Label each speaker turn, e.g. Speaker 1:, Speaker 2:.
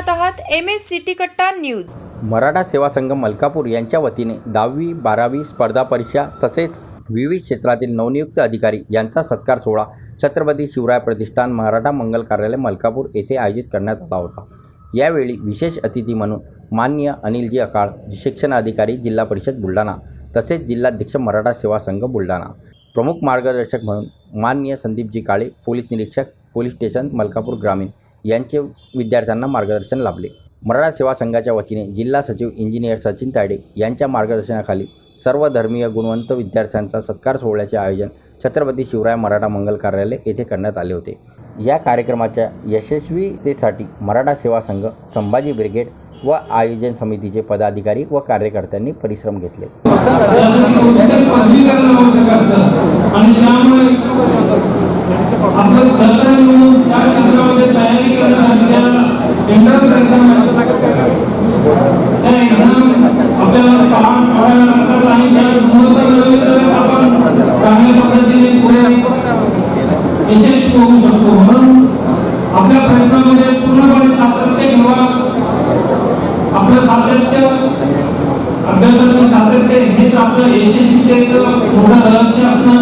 Speaker 1: S city Katta news.
Speaker 2: Maratha Seva Sangh Malkapur यांच्या वतीने दहावी बारावी स्पर्धा परीक्षा तसेच विविध क्षेत्रातील नवनियुक्त अधिकारी यांचा सत्कार सोहळा छत्रपती शिवराय प्रतिष्ठान मराठा मंगल कार्यालय मलकापूर येथे आयोजित करण्यात आला होता. यावेळी विशेष अतिथी म्हणून मान्य अनिलजी अकाळ शिक्षण अधिकारी जिल्हा परिषद बुलढाणा तसेच जिल्हाध्यक्ष मराठा सेवा संघ बुलढाणा. प्रमुख मार्गदर्शक म्हणून मान्य संदीपजी काळे पोलीस निरीक्षक पोलीस स्टेशन मलकापूर ग्रामीण. यांचे विद्यार्थ्यांना मार्गदर्शन लाभले. मराठा सेवा संघाच्या वतीने जिल्हा सचिव इंजिनियर सचिन तायडे यांच्या मार्गदर्शनाखाली सर्व धर्मीय गुणवंत विद्यार्थ्यांचा सत्कार सोहळ्याचे आयोजन छत्रपती शिवराय मराठा मंगल कार्यालय येथे करण्यात आले होते. या कार्यक्रमाच्या यशस्वीतेसाठी मराठा सेवा संघ संभाजी ब्रिगेड व आयोजन समितीचे पदाधिकारी व कार्यकर्त्यांनी परिश्रम घेतले.
Speaker 3: यशस्वी होऊ शकतो म्हणून आपल्या प्रयत्नामध्ये पूर्णपणे सातत्य किंवा आपलं सातत्य अभ्यासाचं सातत्य हेच आपलं यशस्वीतेचं मोठं रहस्य असणार